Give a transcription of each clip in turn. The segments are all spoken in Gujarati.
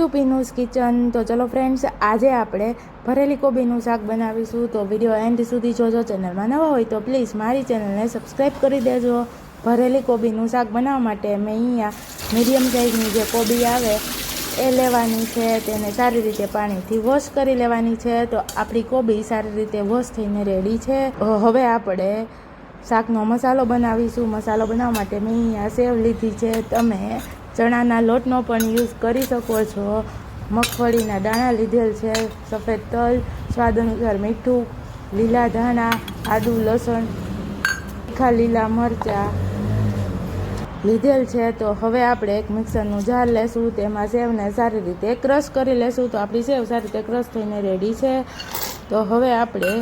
Two પીનુસ kitchen. તો ચલો ફ્રેન્ડ્સ આજે આપણે ભરેલી કોબીનું શાક બનાવીશું. તો વીડિયો એન્ડ સુધી જોજો. ચેનલમાં નવા હોય તો પ્લીઝ મારી ચેનલને સબસ્ક્રાઈબ કરી દેજો. ભરેલી કોબીનું શાક બનાવવા માટે મેં અહીંયા મીડિયમ સાઇઝની જે કોબી આવે, એ લેવાની છે. તેને સારી રીતે પાણીથી વોશ કરી લેવાની છે. તો આપણી કોબી સારી રીતે વોશ થઈને રેડી છે. હવે આપણે શાકનો મસાલો બનાવીશું. મસાલો બનાવવા માટે મેં અહીંયા સેવ લીધી છે. તમે ચણાના લોટનો પણ યુઝ કરી શકો છો. મગફળીના દાણા લીધેલ છે, સફેદ તલ, સ્વાદ અનુસાર મીઠું, લીલા ધાણા, આદુ, લસણ, તીખા લીલા મરચાં લીધેલ છે. તો હવે આપણે એક મિક્સરનું જાર લેશું, તેમાં સેવને સારી રીતે ક્રશ કરી લેશું. તો આપણી સેવ સારી રીતે ક્રશ થઈને રેડી છે. તો હવે આપણે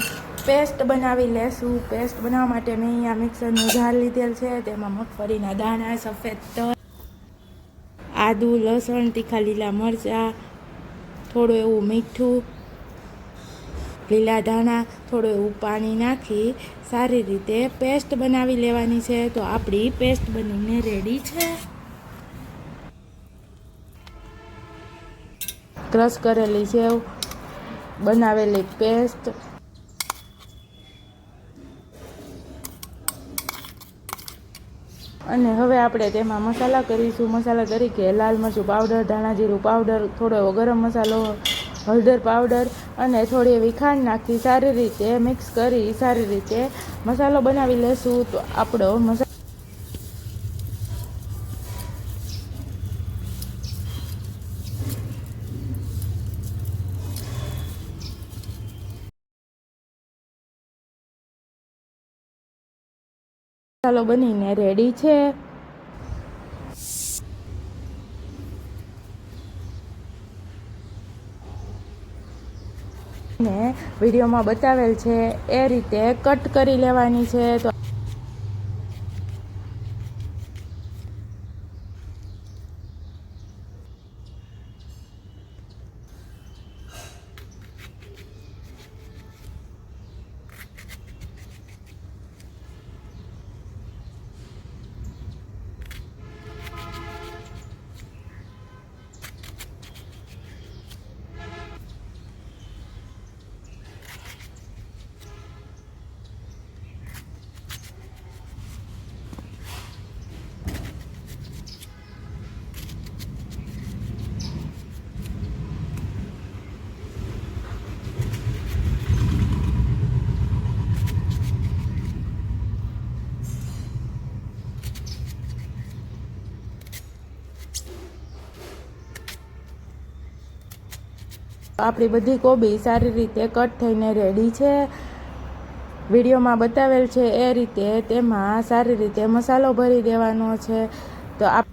પેસ્ટ બનાવી લેશું. પેસ્ટ બનાવવા માટે મેં અહીંયા મિક્સરનું જાર લીધેલ છે, તેમાં મગફળીના દાણા, સફેદ તલ આદુ, લસણ, તીખા લીલા મરચાં, થોડું એવું મીઠું, લીલા ધાણા, થોડું એવું પાણી નાખી સારી રીતે પેસ્ટ બનાવી લેવાની છે. તો આપણી પેસ્ટ બનીને રેડી છે. ક્રશ કરેલી સેવ બનાવેલી પેસ્ટ અને હવે આપણે તેમાં મસાલા કરીશું. મસાલા તરીકે લાલ મરચું પાવડર ધાણા જીરું પાવડર થોડો ગરમ મસાલો, હળદર પાવડર અને થોડી એવી ખાંડ નાખી. સારી રીતે મિક્સ કરી, સારી રીતે મસાલો બનાવી લેશું. તો આપણો મસાલો મસાલો બનીને રેડી છે. ને વિડીયોમાં બતાવેલ છે એ રીતે કટ કરી લેવાની છે. તો આપણી બધી કોબી સારી રીતે કટ થઈને રેડી છે. વિડીયોમાં બતાવેલ છે એ રીતે તેમાં સારી રીતે મસાલો ભરી દેવાનો છે. તો આપ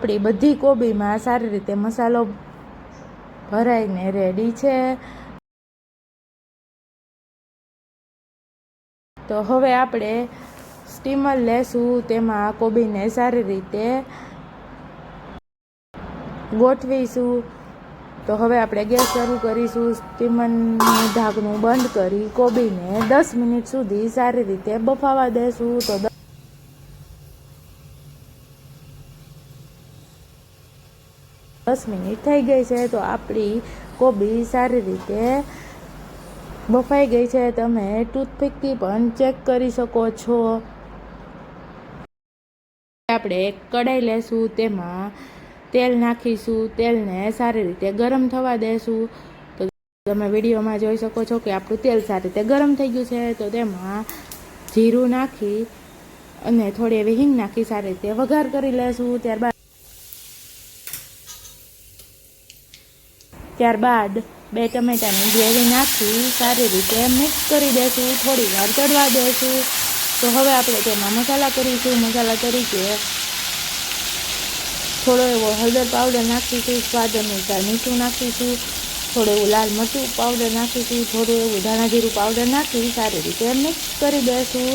આપણી બધી કોબીમાં સારી રીતે મસાલો ભરાઈને રેડી છે. તો હવે આપણે સ્ટીમર લેશું, તેમાં કોબીને સારી રીતે ગોઠવીશું. તો હવે આપણે ગેસ શરૂ કરીશું સ્ટીમરનું ઢાંકણું બંધ કરી કોબીને દસ મિનિટ સુધી સારી રીતે બફાવા દેશું. તો દસ મિનિટ થઈ ગઈ છે, તો આપણી કોબી સારી રીતે બફાઈ ગઈ છે. તમે ટૂથપીકથી પણ ચેક કરી શકો છો. આપણે એક કડાઈ લેશું, તેમાં તેલ નાખીશું, તેલને સારી રીતે ગરમ થવા દેશું. તો તમે વિડીયોમાં જોઈ શકો છો કે આપણું તેલ સારી રીતે ગરમ થઈ ગયું છે, તો તેમાં જીરું નાખી અને થોડી એવી હિંગ નાખી સારી રીતે વઘાર કરી લેશું. ત્યારબાદ ત્યારબાદ બે ટમેટાની ગ્રેવી નાખી, સારી રીતે મિક્સ કરી દઈશું થોડી વાર ચડવા દેશું. તો હવે આપણે તેમાં મસાલા કરીશું. મસાલા તરીકે થોડો એવો હળદર પાવડર નાખીશું, સ્વાદ અનુસાર મીઠું નાખીશું, થોડું એવું લાલ મરચું પાવડર નાખીશું, થોડું એવું ધાણા જીરું પાવડર નાખી, સારી રીતે મિક્સ કરી દઈશું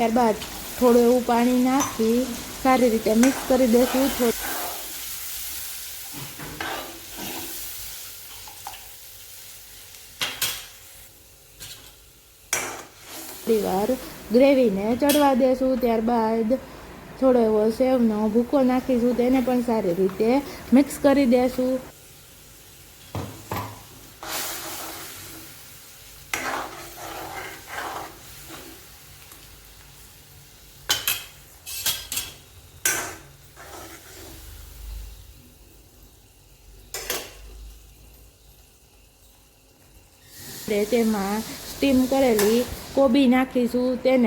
ત્યારબાદ થોડું એવું પાણી નાખી સારી રીતે મિક્સ કરી દેશું. થોડું થોડી વાર ગ્રેવીને ચડવા દેશું. ત્યારબાદ થોડો એવો સેવનો ભૂકો નાખીશું. તેને પણ સારી રીતે મિક્સ કરી દેશું. આપણે તેમાં સ્ટીમ કરેલી કોબી નાખીશું તેને.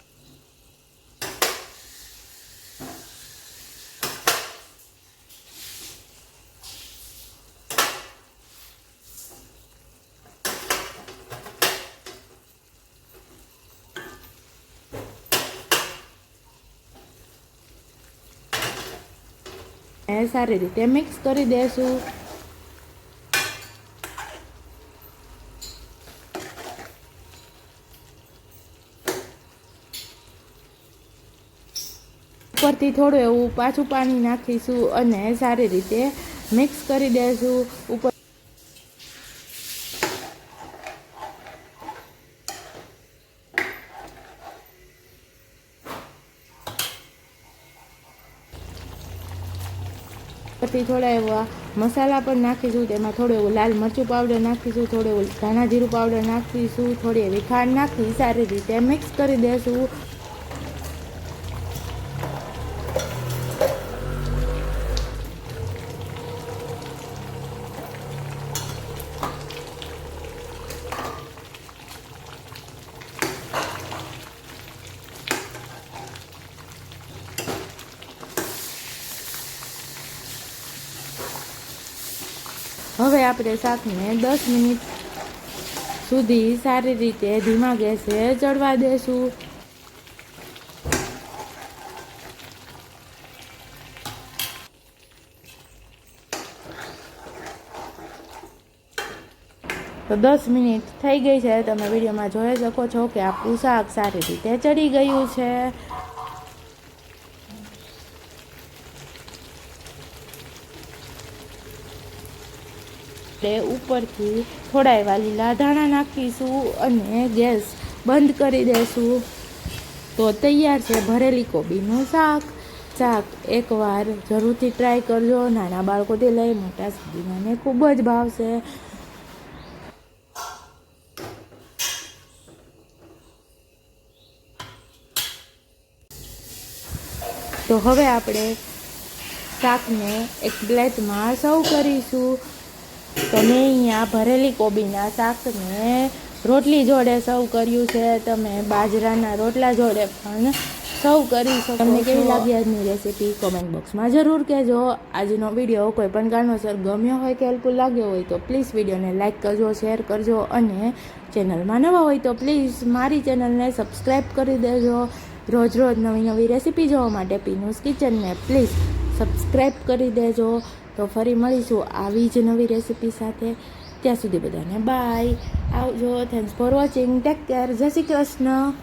સારી રીતે મિક્સ કરી દેશું. ઉપરથી થોડું એવું પાછું પાણી નાખીશું અને સારી રીતે મિક્સ કરી દઈશું ઉપર થોડા એવા મસાલા પણ નાખીશું, તેમાં થોડું એવું લાલ મરચું પાવડર નાખીશું, થોડું એવું ધાણા જીરું પાવડર નાખીશું, થોડી એવી ખાંડ નાખી, સારી રીતે મિક્સ કરી દઈશું હવે આપણે શાકને દસ મિનિટ સુધી સારી રીતે ધીમા ગેસે ચડવા દેશું. તો દસ મિનિટ થઈ ગઈ છે. તમે વિડીયોમાં જોઈ શકો છો કે આપણું શાક સારી રીતે ચડી ગયું છે. આપણે ઉપરથી થોડા એવા લીલા ધાણા નાખીશું અને ગેસ બંધ કરી દઈશું તો તૈયાર છે ભરેલી કોબીનું શાક. શાક એકવાર જરૂરથી ટ્રાય કરજો. નાના બાળકોથી લઈ મોટા સુધી મને ખૂબ જ ભાવશે. તો હવે આપણે શાકને એક પ્લેટમાં સર્વ કરીશું. તો મેં અહીંયા ભરેલી કોબીના શાકને રોટલી જોડે સર્વ કર્યું છે. તમે બાજરાના રોટલા જોડે પણ સર્વ કરી શકો તમને કેવી લાગી આજની રેસીપી કોમેન્ટ બોક્સમાં જરૂર કહેજો. આજનો વીડિયો કોઈ પણ કારણોસર ગમ્યો હોય કે હેલ્પફુલ લાગ્યો હોય તો પ્લીઝ વિડીયોને લાઇક કરજો શેર કરજો અને ચેનલમાં નવા હોય તો પ્લીઝ મારી ચેનલને સબસ્ક્રાઈબ કરી દેજો. રોજ રોજ નવી નવી રેસીપી જોવા માટે પીનુસ કિચનને પ્લીઝ સબસ્ક્રાઈબ કરી દેજો. તો ફરી મળીશું આવી જ નવી રેસીપી સાથે. ત્યાં સુધી બધાને બાય આવજો. Thanks for watching take care Jai Shri Krishna.